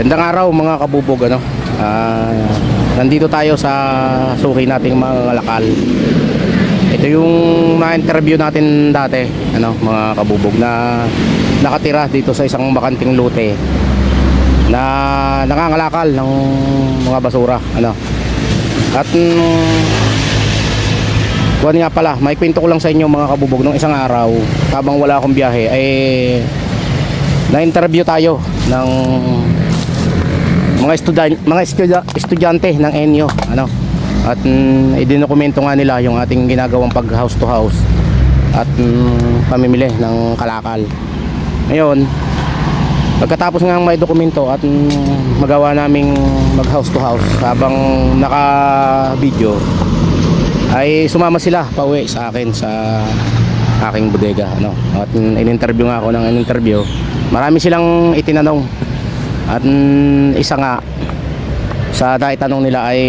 Gandang araw mga kabubog ano. Ah, nandito tayo sa suki nating mga lakal. Ito yung na-interview natin dati, ano, mga kabubog na nakatira dito sa isang bakanting lute na nangangalakal ng mga basura, ano. At mm, kuwan nga pala, may kwento ko lang sa inyo mga kabubog nung isang araw habang wala akong biyahe ay na-interview tayo ng mga estudyante, mga estudya- estudyante ng ENYO ano? At mm, idinokumento nga nila yung ating ginagawang pag house to house at mm, pamimili ng kalakal. Ngayon pagkatapos nga may dokumento at mm, magawa naming mag house to house habang naka video ay sumama sila pauwi sa akin sa aking bodega ano? At mm, in-interview nga ako ng in-interview. Marami silang itinanong at mm, isa nga sa naitanong nila ay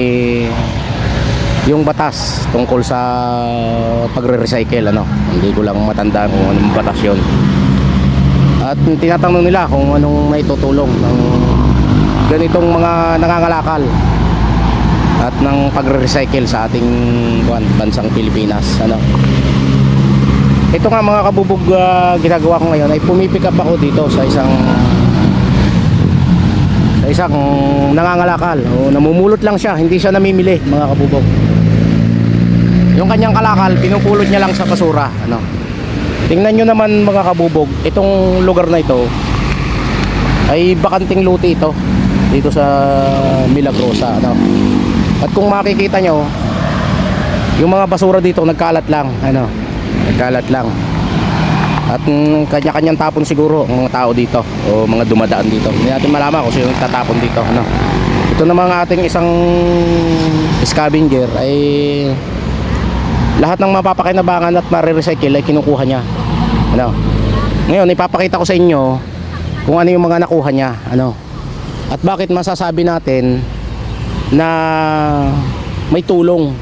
yung batas tungkol sa pagre-recycle ano? Hindi ko lang matandaan kung anong batas yun. At tinatanong nila kung anong may tutulong ng ganitong mga nangangalakal at ng pagre-recycle sa ating kuwan, bansang Pilipinas ano? Ito nga mga kabubog ah, ginagawa ko ngayon ay pumipick up ako dito sa isang sa isang nangangalakal. O namumulot lang siya hindi siya namimili mga kabubog. Yung kanyang kalakal pinupulot niya lang sa basura ano. Tingnan nyo naman mga kabubog itong lugar na ito ay bakanting luti ito dito sa Milagrosa ano. At kung makikita nyo yung mga basura dito nagkalat lang ano. Nagkalat lang at mm, kanya-kanyang tapon siguro ang mga tao dito o mga dumadaan dito. Hindi natin malaman kung sino nagtatapon dito ano. Ito namang ating isang scavenger ay lahat ng mapapakinabangan at marirecycle ay kinukuha niya ano. Ngayon ipapakita ko sa inyo kung ano yung mga nakuha niya ano. At bakit masasabi natin na may tulong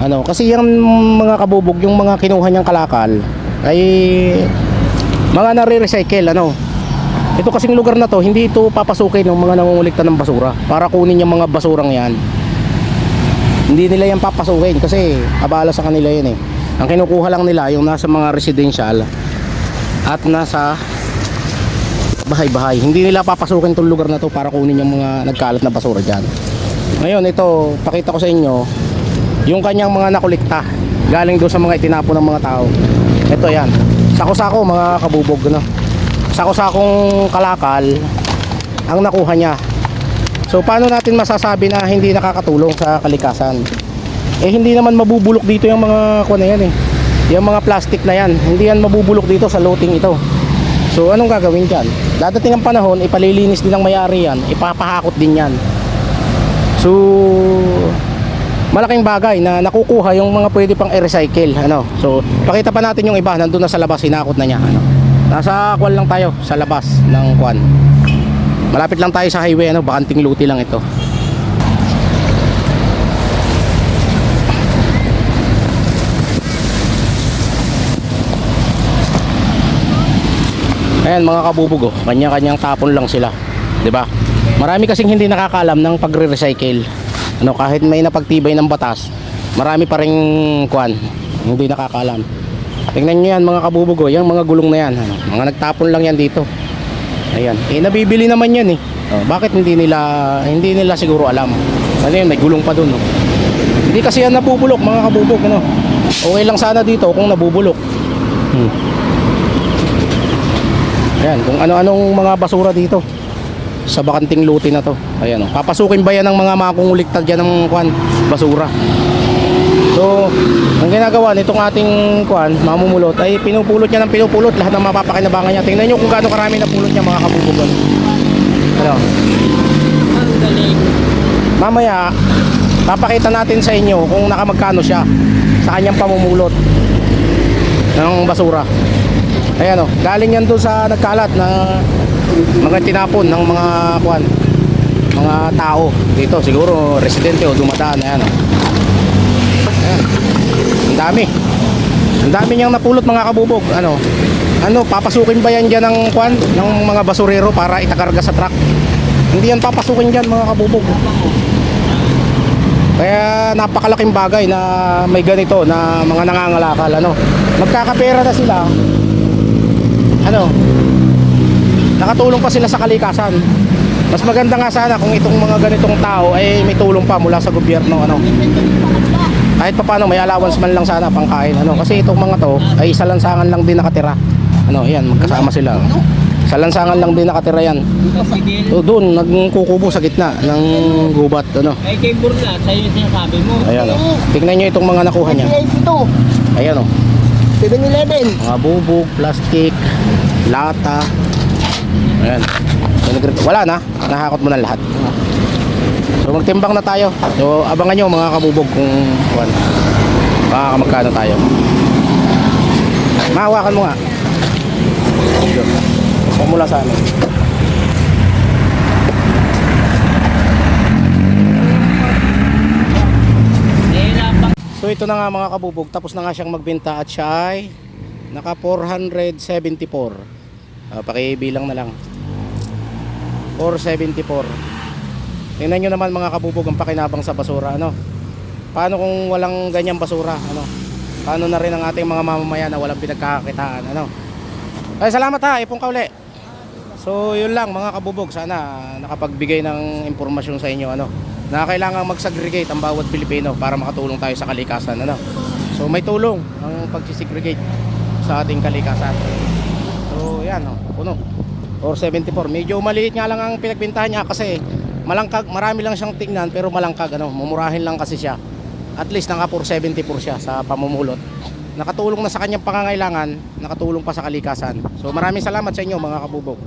ano. Kasi yung mga kabubog yung mga kinuha niyang kalakal ay mga nare-recycle ano. Ito kasing lugar na to hindi ito papasukin ng mga nangungulikta ng basura. Para kunin yung mga basurang yan. Hindi nila yan papasukin kasi abala sa kanila yun eh. Ang kinukuha lang nila yung nasa mga residential at nasa bahay-bahay. Hindi nila papasukin tong lugar na to para kunin yung mga nagkalat na basura dyan. Ngayon ito pakita ko sa inyo yung kanyang mga nakulikta galing doon sa mga itinapon ng mga tao ito yan. Sako-sako mga kabubog no? sako-sakong kalakal ang nakuha niya. So paano natin masasabi na hindi nakakatulong sa kalikasan? Eh hindi naman mabubulok dito yung mga kuha yan eh. Yung mga plastic na yan. Hindi yan mabubulok dito sa loading ito. So anong gagawin dyan? Dadating ang panahon ipalilinis din ng may-ari yan ipapahakot din yan. So malaking bagay na nakukuha yung mga pwede pang i-recycle ano. So pakita pa natin yung iba nandun na sa labas hinakot na niya ano. Nasa kwan lang tayo sa labas ng kwan. Malapit lang tayo sa highway ano bakanting luti lang ito. Ayan mga kabubog oh, kanya-kanyang tapon lang sila, 'di ba? Marami kasing hindi nakakaalam ng pagre-recycle. Ano kahit may napagtibay ng batas, marami pa ring kwan, hindi nakakaalam. Tingnan niyo yan mga kabubog oh, yung mga gulong na yan, ano, mga nagtapon lang yan dito. Ayan, eh nabibili naman yan eh. Oh, bakit hindi nila hindi nila siguro alam? Ano yun, may gulong pa doon. Oh. Hindi kasi yan nabubulok mga kabubog ano. Okay lang sana dito kung nabubulok. Hmm. Ayan, kung ano-anong mga basura dito sa bakanting luti na to. Ayan, oh. papasukin ba yan ng mga makunguliktad dyan ng kwan, basura. So, ang ginagawa nitong ating kwan, mamumulot, ay pinupulot niya ng pinupulot lahat ng mapapakinabangan niya. Tingnan niyo kung gaano karami na pulot niya mga kabubugan. Ano? Mamaya, papakita natin sa inyo kung nakamagkano siya sa kanyang pamumulot ng basura. Ayan o, galing yan doon sa nagkalat na mga tinapon ng mga kuan, mga tao dito. Siguro residente o dumadaan. Ayan o. Ayan. Ang dami. Ang dami niyang napulot mga kabubog. Ano? Ano, papasukin ba yan dyan ng kuan, ng mga basurero para itakarga sa truck? Hindi yan papasukin dyan mga kabubog. Kaya napakalaking bagay na may ganito na mga nangangalakal ano. Magkakapera na sila. Ano? Nakatulong pa sila sa kalikasan. Mas maganda nga sana kung itong mga ganitong tao ay may tulong pa mula sa gobyerno ano. Kahit pa paano may allowance man lang sana pangkain ano kasi itong mga to ay isa lansangan lang din nakatira. Ano, yan magkasama sila. Sa lansangan lang din nakatira yan. So, doon nagkukubo sa gitna ng gubat ano. Ay kay Burla, sa'yo yung sinasabi mo. Ayan oh. Tingnan niyo itong mga nakuha niya. Ayan oh. 7-Eleven. Mga bubog, plastic, lata. Ayan. Wala na. Nahakot mo na lahat. So magtimbang na tayo. So abangan nyo mga kabubog kung kuwan. Baka magkano tayo. Mahawakan mo nga. Pumula sa amin. So ito na nga mga kabubog, tapos na nga siyang magbenta at siya ay naka 474. Uh, pakibilang na lang. 474. Tingnan nyo naman mga kabubog ang pakinabang sa basura, ano? Paano kung walang ganyang basura, ano? Paano na rin ang ating mga mamamayan na walang pinagkakakitaan, ano? Ay, salamat ha, ipong kauli. So, yun lang mga kabubog, sana nakapagbigay ng impormasyon sa inyo, ano? Na kailangan mag-segregate ang bawat Pilipino para makatulong tayo sa kalikasan, ano? So, may tulong ang pag-segregate sa ating kalikasan. So, yan, oh, puno. Or 74. Medyo maliit nga lang ang pinagbintahan niya kasi malangkag, marami lang siyang tingnan pero malangkag, ano, mumurahin lang kasi siya. At least naka 474 siya sa pamumulot. Nakatulong na sa kanyang pangangailangan, nakatulong pa sa kalikasan. So maraming salamat sa inyo mga kabubog.